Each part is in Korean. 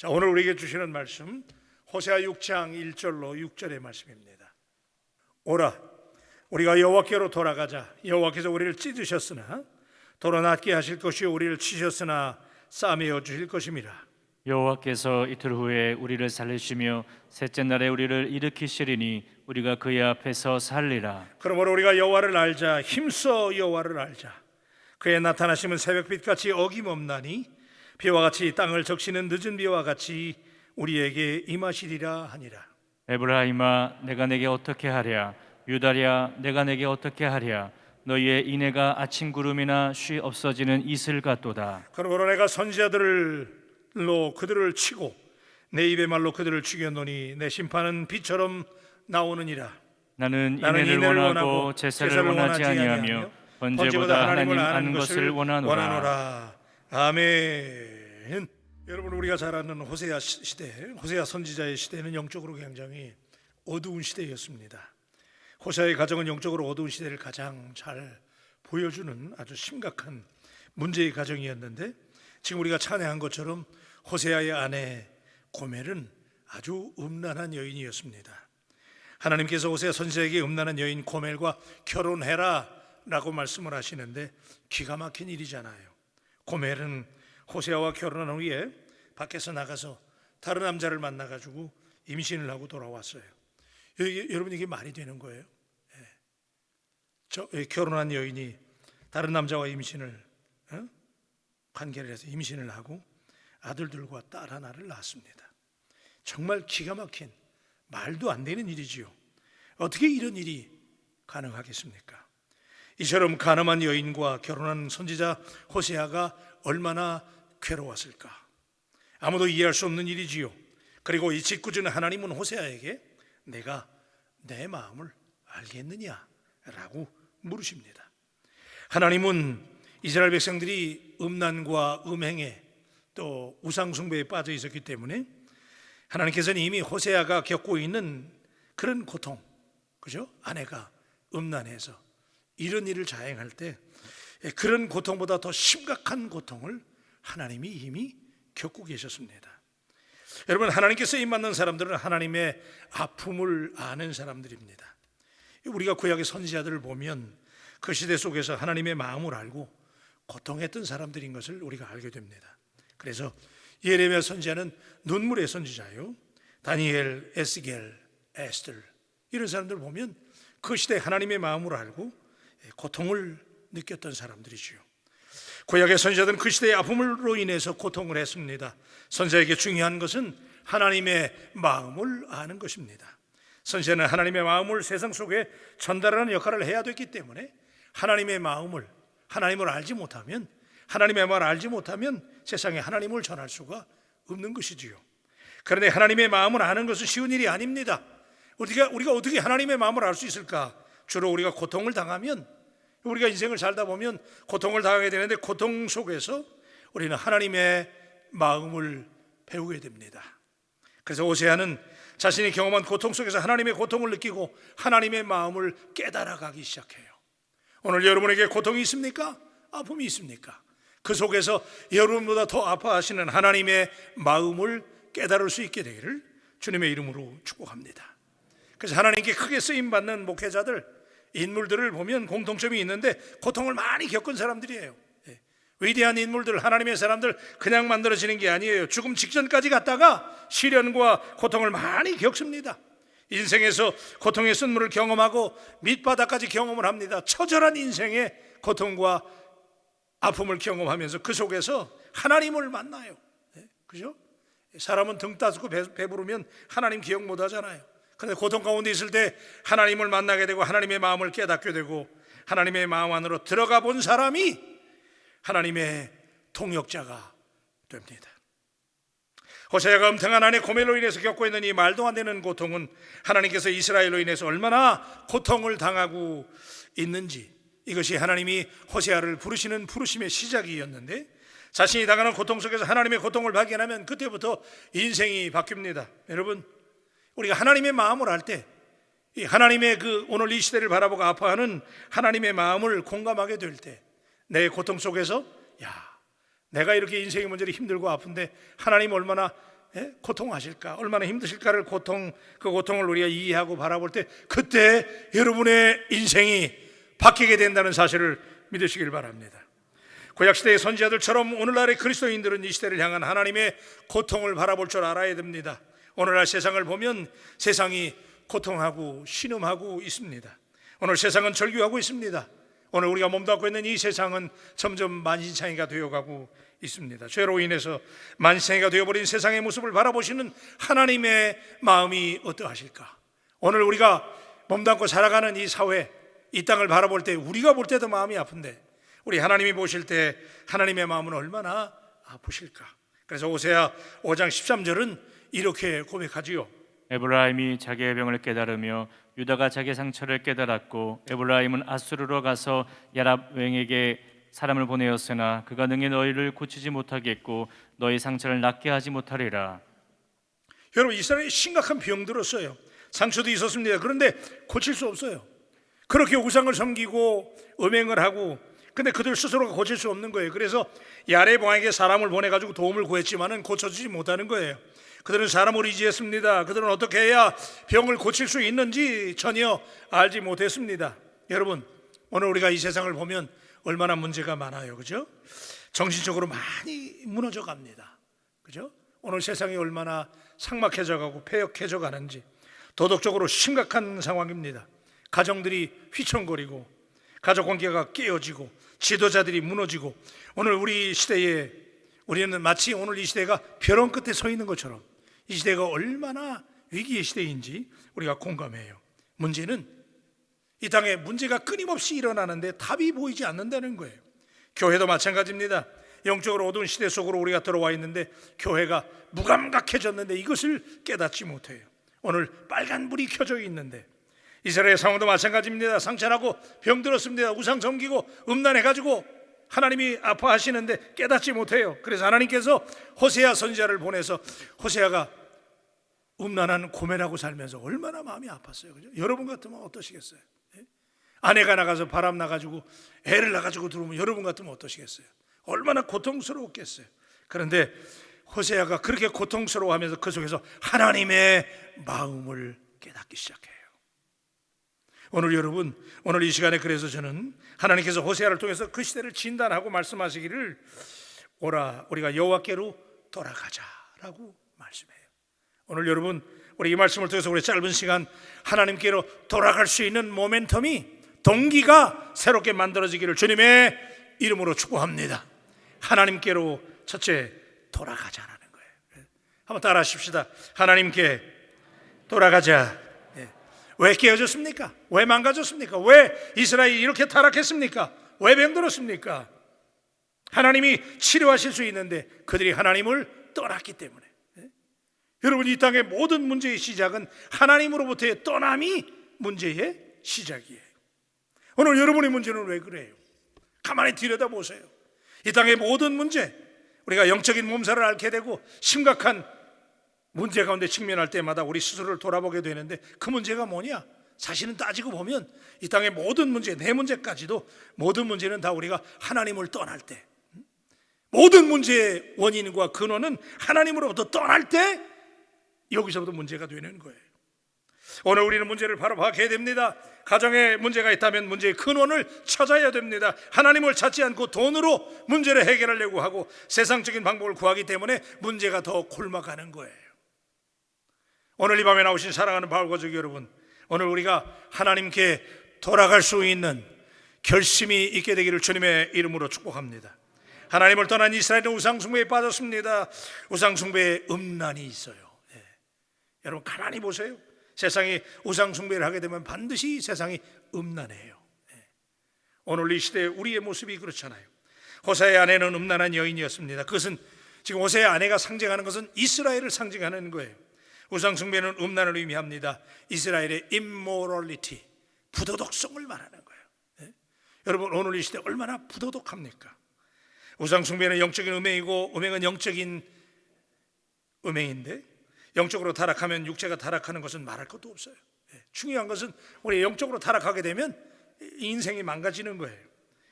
자, 오늘 우리에게 주시는 말씀 호세아 6장 1절로 6절의 말씀입니다. 오라 우리가 여호와께로 돌아가자 여호와께서 우리를 찢으셨으나 도로 낫게 하실 것이요 우리를 치셨으나 싸매어 주실 것임이라. 여호와께서 이틀 후에 우리를 살리시며 셋째 날에 우리를 일으키시리니 우리가 그의 앞에서 살리라. 그러므로 우리가 여호와를 알자 힘써 여호와를 알자 그의 나타나심은 새벽빛 같이 어김없나니 비와 같이 땅을 적시는 늦은 비와 같이 우리에게 임하시리라 하니라 에브라임아 내가 내게 어떻게 하랴 유다랴 내가 내게 어떻게 하랴 너희의 인애가 아침 구름이나 쉬 없어지는 이슬 같도다. 그러므로 내가 선지자들로 그들을 치고 내 입의 말로 그들을 죽였노니 내 심판은 비처럼 나오느니라 나는 인애를 원하고 제사를 제사를 원하지 원하지 아니하며 번제보다 하나님 아는 것을 원하노라. 원하노라. 아멘. 여러분 우리가 잘 아는 호세아 시- 시대, 호세아 선지자의 시대는 영적으로 굉장히 어두운 시대였습니다. 호세아의 가정은 영적으로 어두운 시대를 가장 잘 보여주는 아주 심각한 문제의 가정이었는데 지금 우리가 찬양한 것처럼 호세아의 아내 고멜은 아주 음란한 여인이었습니다. 하나님께서 호세아 선지자에게 음란한 여인 고멜과 결혼해라라고 말씀을 하시는데 기가 막힌 일이잖아요. 고멜은 호세아와 결혼한 후에 밖에서 나가서 다른 남자를 만나 가지고 임신을 하고 돌아왔어요. 여러분 이게 말이 되는 거예요? 예. 저 예, 결혼한 여인이 다른 남자와 임신을 어? 관계를 해서 임신을 하고 아들들과 딸 하나를 낳았습니다. 정말 기가 막힌 말도 안 되는 일이지요. 어떻게 이런 일이 가능하겠습니까? 이처럼 가늠한 여인과 결혼한 선지자 호세아가 얼마나 괴로웠을까? 아무도 이해할 수 없는 일이지요. 그리고 이 짓궂은 하나님은 호세아에게 내가 내 마음을 알겠느냐 라고 물으십니다. 하나님은 이스라엘 백성들이 음란과 음행에 또 우상 숭배에 빠져 있었기 때문에 하나님께서는 이미 호세아가 겪고 있는 그런 고통, 그죠? 아내가 음란해서 이런 일을 자행할 때 그런 고통보다 더 심각한 고통을 하나님이 이미 겪고 계셨습니다. 여러분 하나님께서 입맞는 사람들은 하나님의 아픔을 아는 사람들입니다. 우리가 구약의 선지자들을 보면 그 시대 속에서 하나님의 마음을 알고 고통했던 사람들인 것을 우리가 알게 됩니다. 그래서 예레미야 선지자는 눈물의 선지자요. 다니엘, 에스겔, 에스들 이런 사람들 보면 그 시대 하나님의 마음을 알고 고통을 느꼈던 사람들이지요. 구약의 선지자들은 그 시대의 아픔으로 인해서 고통을 했습니다. 선지자에게 중요한 것은 하나님의 마음을 아는 것입니다. 선지자는 하나님의 마음을 세상 속에 전달하는 역할을 해야 됐기 때문에 하나님의 마음을 하나님을 알지 못하면 하나님의 말을 알지 못하면 세상에 하나님을 전할 수가 없는 것이지요. 그런데 하나님의 마음을 아는 것은 쉬운 일이 아닙니다. 우리가 우리가 어떻게 하나님의 마음을 알 수 있을까? 주로 우리가 고통을 당하면 우리가 인생을 살다 보면 고통을 당하게 되는데 고통 속에서 우리는 하나님의 마음을 배우게 됩니다. 그래서 오세아는 자신이 경험한 고통 속에서 하나님의 고통을 느끼고 하나님의 마음을 깨달아가기 시작해요. 오늘 여러분에게 고통이 있습니까? 아픔이 있습니까? 그 속에서 여러분보다 더 아파하시는 하나님의 마음을 깨달을 수 있게 되기를 주님의 이름으로 축복합니다. 그래서 하나님께 크게 쓰임 받는 목회자들 인물들을 보면 공통점이 있는데 고통을 많이 겪은 사람들이에요. 예. 위대한 인물들 하나님의 사람들 그냥 만들어지는 게 아니에요. 죽음 직전까지 갔다가 시련과 고통을 많이 겪습니다. 인생에서 고통의 쓴물을 경험하고 밑바닥까지 경험을 합니다. 처절한 인생의 고통과 아픔을 경험하면서 그 속에서 하나님을 만나요. 예, 그죠? 사람은 등 따스고 배, 배부르면 하나님 기억 못 하잖아요. 그런데 고통 가운데 있을 때 하나님을 만나게 되고 하나님의 마음을 깨닫게 되고 하나님의 마음 안으로 들어가 본 사람이 하나님의 통역자가 됩니다. 호세아가 음탕한 아내 고멜로 인해서 겪고 있는 이 말도 안 되는 고통은 하나님께서 이스라엘로 인해서 얼마나 고통을 당하고 있는지 이것이 하나님이 호세아를 부르시는 부르심의 시작이었는데 자신이 당하는 고통 속에서 하나님의 고통을 발견하면 그때부터 인생이 바뀝니다. 여러분 우리가 하나님의 마음을 알때 하나님의 그 오늘 이 시대를 바라보고 아파하는 하나님의 마음을 공감하게 될 때 내 고통 속에서 야 내가 이렇게 인생의 문제로 힘들고 아픈데 하나님 얼마나 예? 고통하실까? 얼마나 힘드실까를 고통 그 고통을 우리가 이해하고 바라볼 때 그때 여러분의 인생이 바뀌게 된다는 사실을 믿으시길 바랍니다. 구약 시대의 선지자들처럼 오늘날의 그리스도인들은 이 시대를 향한 하나님의 고통을 바라볼 줄 알아야 됩니다. 오늘날 세상을 보면 세상이 고통하고 신음하고 있습니다. 오늘 세상은 절규하고 있습니다. 오늘 우리가 몸담고 있는 이 세상은 점점 만신창이가 되어가고 있습니다. 죄로 인해서 만신창이가 되어버린 세상의 모습을 바라보시는 하나님의 마음이 어떠하실까? 오늘 우리가 몸담고 살아가는 이 사회, 이 땅을 바라볼 때 우리가 볼 때도 마음이 아픈데 우리 하나님이 보실 때 하나님의 마음은 얼마나 아프실까? 그래서 오세야 5장 13절은 이렇게 고백하지요. 에브라임이 자기의 병을 깨달으며 유다가 자기 상처를 깨달았고 에브라임은 아수르로 가서 야랍 왕에게 사람을 보내었으나 그가 능히 너희를 고치지 못하겠고 너희 상처를 낫게 하지 못하리라 여러분 이스라엘이 심각한 병 들었어요. 상처도 있었습니다. 그런데 고칠 수 없어요. 그렇게 우상을 섬기고 음행을 하고 근데 그들 스스로가 고칠 수 없는 거예요. 그래서 야렙 왕에게 사람을 보내 가지고 도움을 구했지만은 고쳐주지 못하는 거예요. 그들은 사람을 의지했습니다. 그들은 어떻게 해야 병을 고칠 수 있는지 전혀 알지 못했습니다. 여러분, 오늘 우리가 이 세상을 보면 얼마나 문제가 많아요. 그죠? 정신적으로 많이 무너져 갑니다. 그죠? 오늘 세상이 얼마나 삭막해져 가고 폐역해져 가는지 도덕적으로 심각한 상황입니다. 가정들이 휘청거리고 가족 관계가 깨어지고 지도자들이 무너지고 오늘 우리 시대에 우리는 마치 오늘 이 시대가 벼랑 끝에 서 있는 것처럼 이 시대가 얼마나 위기의 시대인지 우리가 공감해요. 문제는 이 땅에 문제가 끊임없이 일어나는데 답이 보이지 않는다는 거예요. 교회도 마찬가지입니다. 영적으로 어두운 시대 속으로 우리가 들어와 있는데 교회가 무감각해졌는데 이것을 깨닫지 못해요. 오늘 빨간 불이 켜져 있는데 이스라엘 상황도 마찬가지입니다. 상처나고 병들었습니다. 우상 섬기고 음란해 가지고 하나님이 아파하시는데 깨닫지 못해요. 그래서 하나님께서 호세아 선지자를 보내서 호세아가 음란한 고매라고 살면서 얼마나 마음이 아팠어요. 그죠? 여러분 같으면 어떠시겠어요? 예? 아내가 나가서 바람 나가지고 애를 나가지고 들어오면 여러분 같으면 어떠시겠어요? 얼마나 고통스러웠겠어요. 그런데 호세아가 그렇게 고통스러워하면서 그 속에서 하나님의 마음을 깨닫기 시작해요. 오늘 여러분 오늘 이 시간에 그래서 저는 하나님께서 호세아를 통해서 그 시대를 진단하고 말씀하시기를 오라 우리가 여호와께로 돌아가자라고 말씀해요. 오늘 여러분 우리 이 말씀을 통해서 우리 짧은 시간 하나님께로 돌아갈 수 있는 모멘텀이 동기가 새롭게 만들어지기를 주님의 이름으로 축복합니다. 하나님께로 첫째 돌아가자라는 거예요. 한번 따라 하십시다. 하나님께 돌아가자. 예. 왜 깨어졌습니까? 왜 망가졌습니까? 왜 이스라엘이 이렇게 타락했습니까? 왜 병들었습니까? 하나님이 치료하실 수 있는데 그들이 하나님을 떠났기 때문에. 예? 여러분 이 땅의 모든 문제의 시작은 하나님으로부터의 떠남이 문제의 시작이에요. 오늘 여러분의 문제는 왜 그래요? 가만히 들여다보세요. 이 땅의 모든 문제, 우리가 영적인 몸살을 앓게 되고 심각한 문제 가운데 직면할 때마다 우리 스스로를 돌아보게 되는데 그 문제가 뭐냐? 사실은 따지고 보면 이 땅의 모든 문제, 내 문제까지도 모든 문제는 다 우리가 하나님을 떠날 때 모든 문제의 원인과 근원은 하나님으로부터 떠날 때 여기서부터 문제가 되는 거예요. 오늘 우리는 문제를 바로 파악해야 됩니다. 가정에 문제가 있다면 문제의 근원을 찾아야 됩니다. 하나님을 찾지 않고 돈으로 문제를 해결하려고 하고 세상적인 방법을 구하기 때문에 문제가 더 골마가는 거예요. 오늘 이 밤에 나오신 사랑하는 바울 가족 여러분, 오늘 우리가 하나님께 돌아갈 수 있는 결심이 있게 되기를 주님의 이름으로 축복합니다. 하나님을 떠난 이스라엘은 우상숭배에 빠졌습니다. 우상숭배에 음란이 있어요. 예. 여러분 가만히 보세요. 세상이 우상 숭배를 하게 되면 반드시 세상이 음란해요. 예. 오늘 이 시대 우리의 모습이 그렇잖아요. 호세의 아내는 음란한 여인이었습니다. 그것은 지금 호세의 아내가 상징하는 것은 이스라엘을 상징하는 거예요. 우상 숭배는 음란을 의미합니다. 이스라엘의 immorality, 부도덕성을 말하는 거예요. 예? 여러분 오늘 이 시대 얼마나 부도덕합니까? 우상 숭배는 영적인 음행이고 음행은 영적인 음행인데 영적으로 타락하면 육체가 타락하는 것은 말할 것도 없어요. 예, 중요한 것은 우리 영적으로 타락하게 되면 인생이 망가지는 거예요.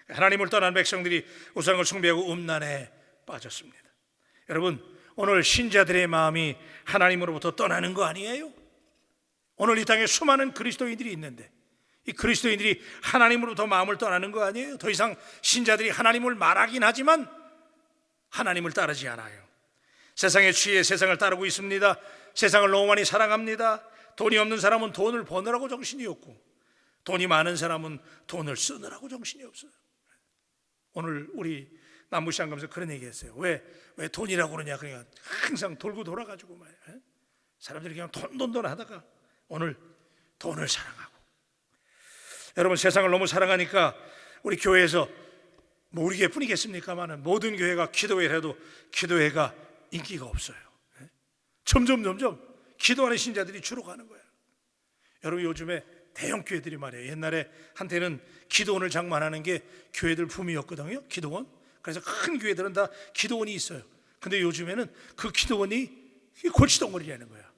하나님을 떠난 백성들이 우상을 숭배하고 음란에 빠졌습니다. 여러분 오늘 신자들의 마음이 하나님으로부터 떠나는 거 아니에요? 오늘 이 땅에 수많은 그리스도인들이 있는데 이 그리스도인들이 하나님으로부터 마음을 떠나는 거 아니에요? 더 이상 신자들이 하나님을 말하긴 하지만 하나님을 따르지 않아요. 세상에 취해 세상을 따르고 있습니다. 세상을 너무 많이 사랑합니다. 돈이 없는 사람은 돈을 버느라고 정신이 없고 돈이 많은 사람은 돈을 쓰느라고 정신이 없어요. 오늘 우리 남부시장 가면서 그런 얘기했어요. 왜, 왜 돈이라고 그러냐? 그러니까 항상 돌고 돌아가지고 말이야. 에? 사람들이 그냥 돈, 돈, 돈 하다가 오늘 돈을 사랑하고. 여러분 세상을 너무 사랑하니까 우리 교회에서 뭐 우리 교회뿐이겠습니까만은 모든 교회가 기도회를 해도 기도회가 인기가 없어요. 에? 점점 점점 기도하는 신자들이 줄어가는 거예요. 여러분 요즘에 대형 교회들이 말이에요. 옛날에 한때는 기도원을 장만하는 게 교회들 붐이었거든요. 기도원. 그래서 큰 교회들은 다 기도원이 있어요. 근데 요즘에는 그 기도원이 골치덩어리라는 거야.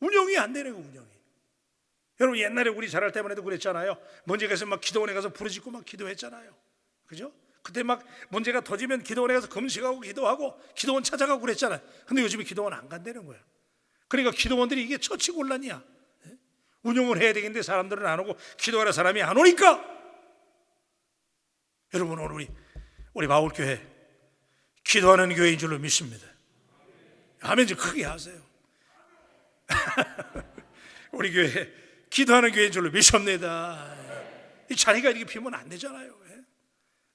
운영이 안 되는 거 운영이. 여러분 옛날에 우리 자랄 때만 해도 그랬잖아요. 문제 가서 막 기도원에 가서 부르짖고 막 기도했잖아요. 그죠? 그때 막 문제가 터지면 기도원에 가서 금식하고 기도하고 기도원 찾아가고 그랬잖아요. 근데 요즘에 기도원 안 간다는 거야. 그러니까 기도원들이 이게 처치 곤란이야. 예? 운영을 해야 되겠는데 사람들은 안 오고 기도하는 사람이 안 오니까 여러분 오늘 우리 우리 마을교회 기도하는 교회인 줄로 믿습니다. 아멘 좀 크게 하세요. 우리 교회 기도하는 교회인 줄로 믿습니다. 이 자리가 이렇게 비면 안 되잖아요.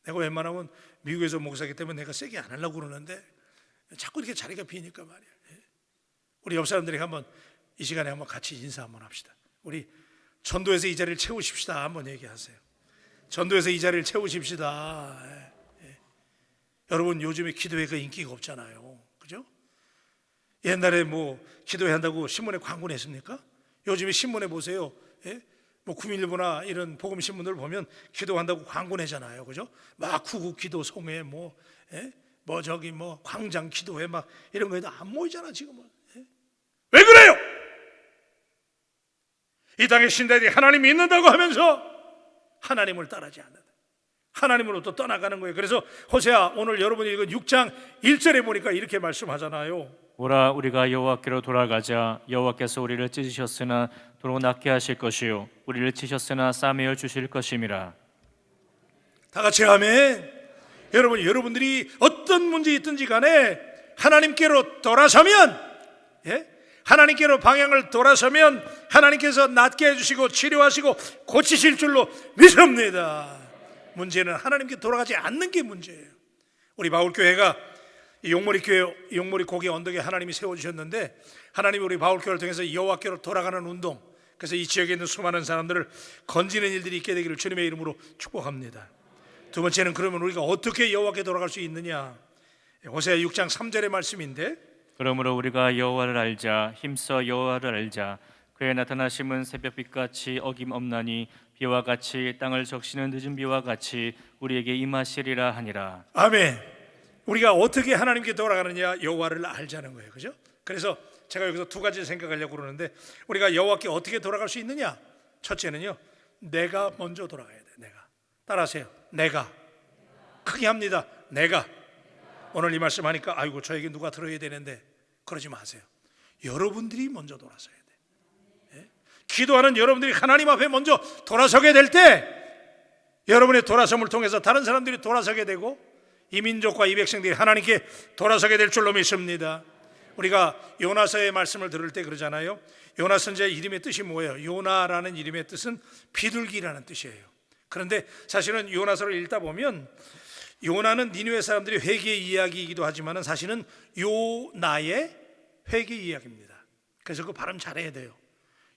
예? 내가 웬만하면 미국에서 목사기 때문에 내가 세게 안 하려고 그러는데 자꾸 이렇게 자리가 비니까 말이야. 예? 우리 옆 사람들에게 한번 이 시간에 한번 같이 인사 한번 합시다. 우리 전도에서 이 자리를 채우십시다. 한번 얘기하세요. 전도에서 이 자리를 채우십시다. 예, 예. 여러분 요즘에 기도회가 인기가 없잖아요. 그죠? 옛날에 뭐 기도회 한다고 신문에 광고 냈습니까? 요즘에 신문에 보세요. 예? 뭐 구민일보나 이런 복음 신문들 보면 기도한다고 광고 내잖아요. 그죠? 막 구국 기도 송회 뭐 예? 뭐 저기 뭐 광장 기도회 막 이런 거에도 안 모이잖아, 지금은. 예? 왜 그래요? 이 땅에 신들이 하나님이 있는다고 하면서 하나님을 따르지 않는다. 하나님으로부터 떠나가는 거예요. 그래서 호세아 오늘 여러분이 읽은 6장 1절에 보니까 이렇게 말씀하잖아요. 오라 우리가 여호와께로 돌아가자 여호와께서 우리를 찢으셨으나 도로 낫게 하실 것이요 우리를 치셨으나 싸매어 주실 것임이라 다 같이 아멘. 여러분 여러분들이 어떤 문제 있든지 간에 하나님께로 돌아서면 예? 하나님께로 방향을 돌아서면 하나님께서 낫게 해주시고 치료하시고 고치실 줄로 믿습니다. 문제는 하나님께 돌아가지 않는 게 문제예요. 우리 바울교회가 이 용머리 교회, 용머리 고개 언덕에 하나님이 세워 주셨는데 하나님이 우리 바울 교회를 통해서 여호와께로 돌아가는 운동 그래서 이 지역에 있는 수많은 사람들을 건지는 일들이 있게 되기를 주님의 이름으로 축복합니다. 두 번째는 그러면 우리가 어떻게 여호와께 돌아갈 수 있느냐? 호세아 6장 3절의 말씀인데 그러므로 우리가 여호와를 알자 힘써 여호와를 알자 그의 나타나심은 새벽빛 같이 어김 없나니 비와 같이 땅을 적시는 늦은 비와 같이 우리에게 임하시리라 하니라 아멘. 우리가 어떻게 하나님께 돌아가느냐 여호와를 알자는 거예요. 그죠? 그래서 제가 여기서 두 가지 생각하려고 그러는데 우리가 여호와께 어떻게 돌아갈 수 있느냐? 첫째는요. 내가 먼저 돌아가야 돼. 내가. 따라하세요. 내가. 크게 합니다. 내가. 오늘 이 말씀 하니까 아이고 저에게 누가 들어야 되는데 그러지 마세요. 여러분들이 먼저 돌아서야 돼. 예? 기도하는 여러분들이 하나님 앞에 먼저 돌아서게 될 때 여러분의 돌아섬을 통해서 다른 사람들이 돌아서게 되고 이 민족과 이 백성들이 하나님께 돌아서게 될 줄로 믿습니다. 우리가 요나서의 말씀을 들을 때 그러잖아요. 요나 선지자의 이름의 뜻이 뭐예요? 요나라는 이름의 뜻은 비둘기라는 뜻이에요. 그런데 사실은 요나서를 읽다 보면 요나는 니누의 사람들이 회개의 이야기이기도 하지만은 사실은 요나의 회개 이야기입니다. 그래서 그 발음 잘해야 돼요.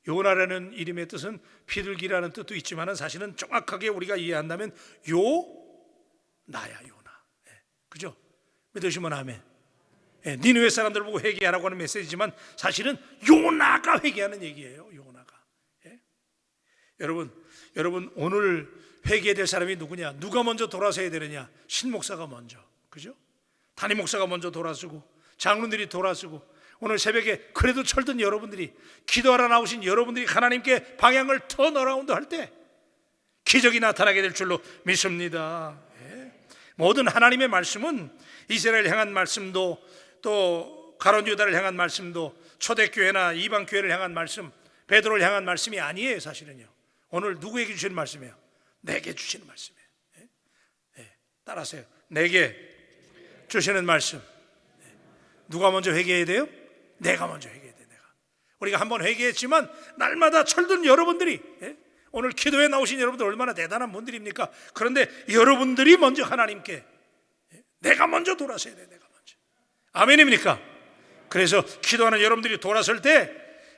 요나라는 이름의 뜻은 비둘기라는 뜻도 있지만은 사실은 정확하게 우리가 이해한다면 요 나야 요나. 예, 그죠? 믿으시면 아멘. 예, 니누의 사람들 보고 회개하라고 하는 메시지지만 사실은 요나가 회개하는 얘기예요. 요나가. 예? 여러분, 여러분 오늘 회개될 사람이 누구냐? 누가 먼저 돌아서야 되느냐? 신 목사가 먼저. 그죠? 담임 목사가 먼저 돌아서고 장로들이 돌아서고 오늘 새벽에 그래도 철든 여러분들이 기도하러 나오신 여러분들이 하나님께 방향을 턴어라운드 할 때 기적이 나타나게 될 줄로 믿습니다. 예. 모든 하나님의 말씀은 이스라엘 향한 말씀도 또 가론 유다를 향한 말씀도 초대교회나 이방 교회를 향한 말씀, 베드로를 향한 말씀이 아니에요, 사실은요. 오늘 누구에게 주시는 말씀이에요? 내게 주시는 말씀이에요. 예? 예. 따라하세요. 내게 주시는 말씀. 예. 누가 먼저 회개해야 돼요? 내가 먼저 회개해야 돼. 내가. 우리가 한번 회개했지만 날마다 철든 여러분들이 예? 오늘 기도에 나오신 여러분들 얼마나 대단한 분들입니까? 그런데 여러분들이 먼저 하나님께 예? 내가 먼저 돌아서야 돼. 내가 먼저. 아멘입니까? 그래서 기도하는 여러분들이 돌아설 때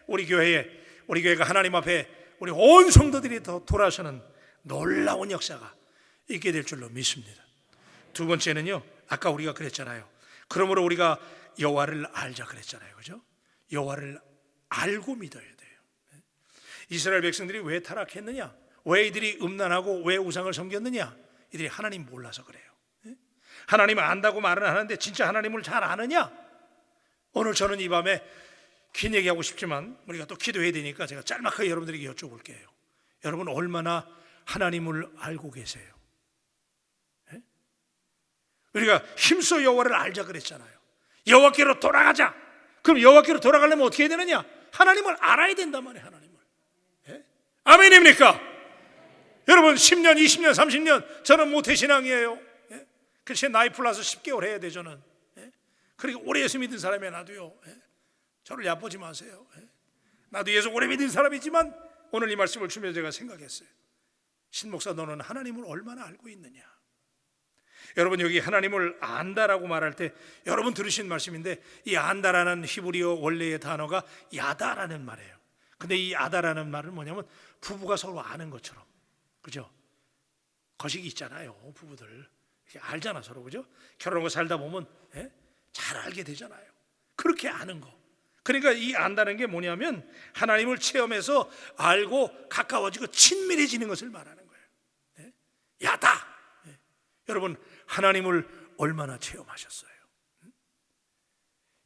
우리 교회에 우리 교회가 하나님 앞에 우리 온 성도들이 더 돌아서는 놀라운 역사가 있게 될 줄로 믿습니다. 두 번째는요. 아까 우리가 그랬잖아요. 그러므로 우리가 여호와를 알자 그랬잖아요. 그죠? 여호와를 알고 믿어야. 이스라엘 백성들이 왜 타락했느냐? 왜 이들이 음란하고 왜 우상을 섬겼느냐? 이들이 하나님 몰라서 그래요. 하나님을 안다고 말은 하는데 진짜 하나님을 잘 아느냐? 오늘 저는 이 밤에 긴 얘기하고 싶지만 우리가 또 기도해야 되니까 제가 짤막하게 여러분들에게 여쭤볼게요. 여러분 얼마나 하나님을 알고 계세요? 예? 우리가 힘써 여호와를 알자 그랬잖아요. 여호와께로 돌아가자. 그럼 여호와께로 돌아가려면 어떻게 해야 되느냐? 하나님을 알아야 된단 말이에요. 하나님을. 예? 아멘입니까? 여러분 10년, 20년, 30년 저는 모태신앙이에요. 예? 그래서 나이 플러스 10개월 해야 돼 저는. 예? 그리고 오래 예수 믿은 사람이 나도요. 예? 저를 얕보지 마세요. 예? 나도 예수 오래 믿은 사람이지만 오늘 이 말씀을 주면서 제가 생각했어요. 신목사 너는 하나님을 얼마나 알고 있느냐? 여러분 여기 하나님을 안다라고 말할 때 여러분 들으신 말씀인데 이 안다라는 히브리어 원래의 단어가 야다라는 말이에요. 근데 이 야다라는 말은 뭐냐면 부부가 서로 아는 것처럼 그죠? 거식이 있잖아요. 부부들 알잖아 서로 그죠? 결혼하고 살다 보면 예? 잘 알게 되잖아요. 그렇게 아는 거. 그러니까 이 안다는 게 뭐냐면 하나님을 체험해서 알고 가까워지고 친밀해지는 것을 말하는 거예요. 예? 야다. 예. 여러분 하나님을 얼마나 체험하셨어요?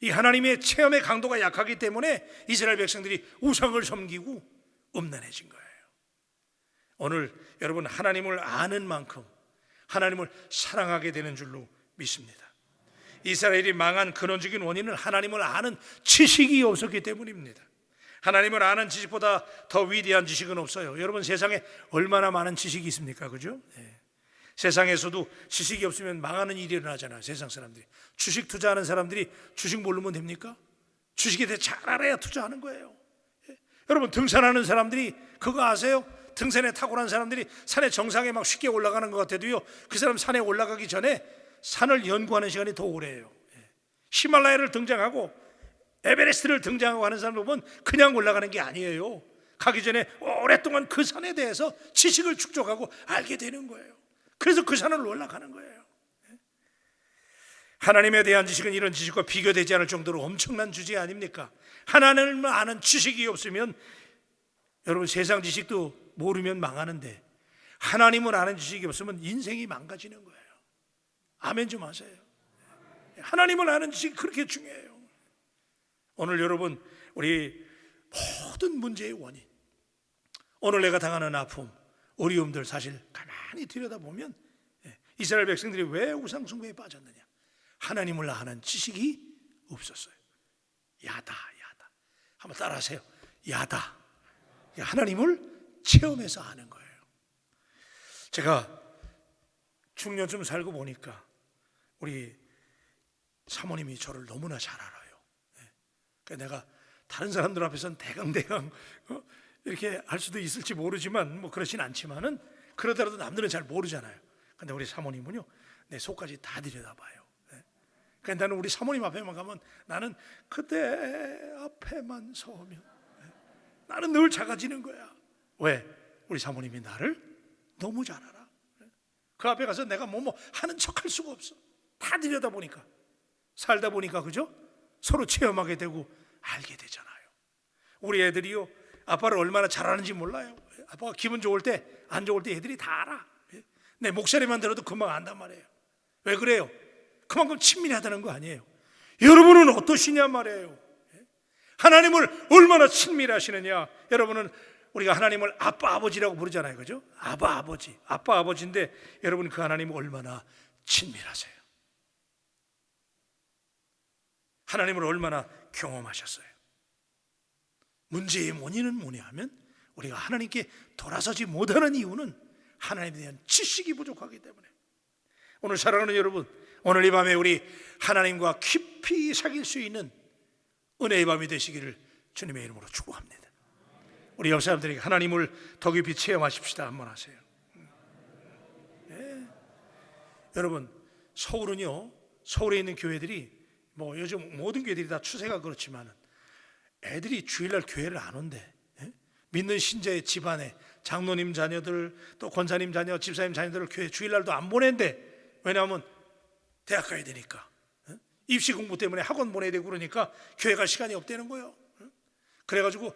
이 하나님의 체험의 강도가 약하기 때문에 이스라엘 백성들이 우상을 섬기고 음란해진 거예요. 오늘 여러분 하나님을 아는 만큼 하나님을 사랑하게 되는 줄로 믿습니다. 이스라엘이 망한 근원적인 원인은 하나님을 아는 지식이 없었기 때문입니다. 하나님을 아는 지식보다 더 위대한 지식은 없어요. 여러분 세상에 얼마나 많은 지식이 있습니까? 그죠? 예. 세상에서도 지식이 없으면 망하는 일이 일어나잖아요. 세상 사람들이. 주식 투자하는 사람들이 주식 모르면 됩니까? 주식에 대해 잘 알아야 투자하는 거예요. 예. 여러분 등산하는 사람들이 그거 아세요? 등산에 탁월한 사람들이 산의 정상에 막 쉽게 올라가는 것 같아도요. 그 사람 산에 올라가기 전에 산을 연구하는 시간이 더 오래요. 예. 히말라야를 등장하고 에베레스트를 등장하고 하는 사람들 보면 그냥 올라가는 게 아니에요. 가기 전에 오랫동안 그 산에 대해서 지식을 축적하고 알게 되는 거예요. 그래서 그 산을 올라가는 거예요. 예. 하나님에 대한 지식은 이런 지식과 비교되지 않을 정도로 엄청난 주제 아닙니까? 하나님을 아는 지식이 없으면 여러분 세상 지식도 모르면 망하는데 하나님을 아는 지식이 없으면 인생이 망가지는 거예요. 아멘 좀 하세요. 하나님을 아는 지식이 그렇게 중요해요. 오늘 여러분 우리 모든 문제의 원인 오늘 내가 당하는 아픔 어려움들 사실 가만히 들여다보면 예, 이스라엘 백성들이 왜 우상 숭배에 빠졌느냐? 하나님을 아는 지식이 없었어요. 야다 야다. 한번 따라하세요. 야다. 하나님을 체험해서 아는 거예요. 제가 중년쯤 살고 보니까 우리 사모님이 저를 너무나 잘 알아요. 그러니까 내가 다른 사람들 앞에서는 대강대강 어? 이렇게 할 수도 있을지 모르지만 뭐 그렇진 않지만은 그러더라도 남들은 잘 모르잖아요. 근데 우리 사모님은요 내 속까지 다 들여다봐요. 예. 그러니까 나는 우리 사모님 앞에만 가면 나는 그대 앞에만 서면 예. 나는 늘 작아지는 거야. 왜? 우리 사모님이 나를 너무 잘 알아. 예. 그 앞에 가서 내가 뭐뭐 하는 척할 수가 없어. 다 들여다 보니까 살다 보니까 그죠? 서로 체험하게 되고 알게 되잖아요. 우리 애들이요 아빠를 얼마나 잘하는지 몰라요. 아빠가 기분 좋을 때 안 좋을 때 애들이 다 알아. 내 목소리만 들어도 금방 안단 말이에요. 왜 그래요? 그만큼 친밀하다는 거 아니에요. 여러분은 어떠시냐 말이에요. 하나님을 얼마나 친밀하시느냐. 여러분은 우리가 하나님을 아빠 아버지라고 부르잖아요. 그죠? 아바 아버지. 아빠 아버지인데 여러분 그 하나님을 얼마나 친밀하세요. 하나님을 얼마나 경험하셨어요. 문제의 원인은 뭐냐 하면 우리가 하나님께 돌아서지 못하는 이유는 하나님에 대한 지식이 부족하기 때문에. 오늘 사랑하는 여러분 오늘 이 밤에 우리 하나님과 깊이 사귈 수 있는 은혜의 밤이 되시기를 주님의 이름으로 축복합니다. 우리 옆 사람들에게 하나님을 더 깊이 체험하십시다. 한번 하세요. 예. 여러분 서울은요 서울에 있는 교회들이 뭐 요즘 모든 교회들이 다 추세가 그렇지만 애들이 주일날 교회를 안 온대. 예? 믿는 신자의 집안에 장로님 자녀들 또 권사님 자녀, 집사님 자녀들을 교회 주일날도 안 보낸대. 왜냐하면 대학 가야 되니까. 예? 입시 공부 때문에 학원 보내야 되고 그러니까 교회 갈 시간이 없다는 거예요. 예? 그래가지고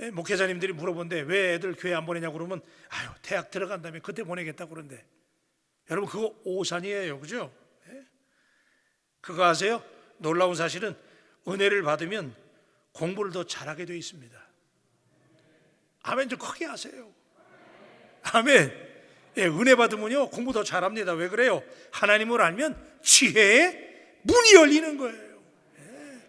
예, 목회자님들이 물어본데 왜 애들 교회 안 보내냐고 그러면 아유 대학 들어간 다음에 그때 보내겠다 그런데 여러분 그거 오산이에요, 그죠? 예? 그거 아세요? 놀라운 사실은 은혜를 받으면 공부를 더 잘하게 되어 있습니다. 아멘 좀 크게 하세요. 아멘. 예, 은혜 받으면요 공부 더 잘합니다. 왜 그래요? 하나님을 알면 지혜의 문이 열리는 거예요. 예.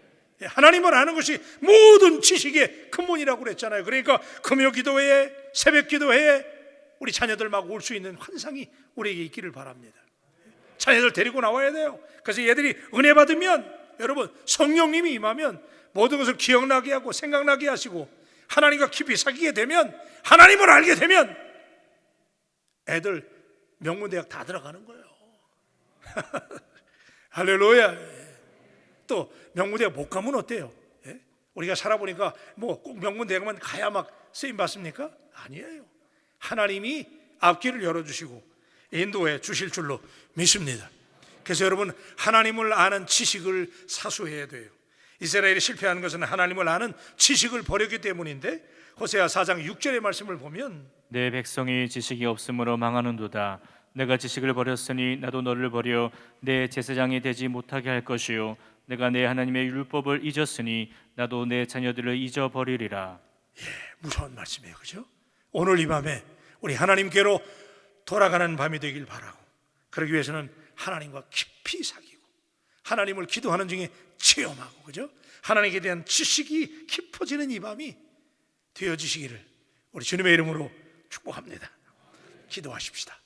예, 하나님을 아는 것이 모든 지식의 근본이라고 그랬잖아요. 그러니까 금요 기도회에 새벽 기도회에 우리 자녀들 막 올 수 있는 환상이 우리에게 있기를 바랍니다. 자녀들 데리고 나와야 돼요. 그래서 얘들이 은혜 받으면 여러분 성령님이 임하면 모든 것을 기억나게 하고 생각나게 하시고 하나님과 깊이 사귀게 되면 하나님을 알게 되면 애들 명문대학 다 들어가는 거예요. 할렐루야. 또 명문대학 못 가면 어때요? 예? 우리가 살아보니까 뭐 꼭 명문대학만 가야 막 쓰임 받습니까? 아니에요. 하나님이 앞길을 열어주시고 인도해 주실 줄로 믿습니다. 그래서 여러분 하나님을 아는 지식을 사수해야 돼요. 이스라엘이 실패하는 것은 하나님을 아는 지식을 버렸기 때문인데 호세아 4장 6절의 말씀을 보면 내 백성이 지식이 없으므로 망하는도다. 내가 지식을 버렸으니 나도 너를 버려 내 제사장이 되지 못하게 할 것이요 내가 내 하나님의 율법을 잊었으니 나도 내 자녀들을 잊어버리리라. 무서운 말씀이에요. 그죠? 오늘 이 밤에 우리 하나님께로 돌아가는 밤이 되길 바라고 그러기 위해서는 하나님과 깊이 사귀고 하나님을 기도하는 중에 체험하고 그죠? 하나님에 대한 지식이 깊어지는 이 밤이 되어지시기를 우리 주님의 이름으로 축복합니다. 기도하십시다.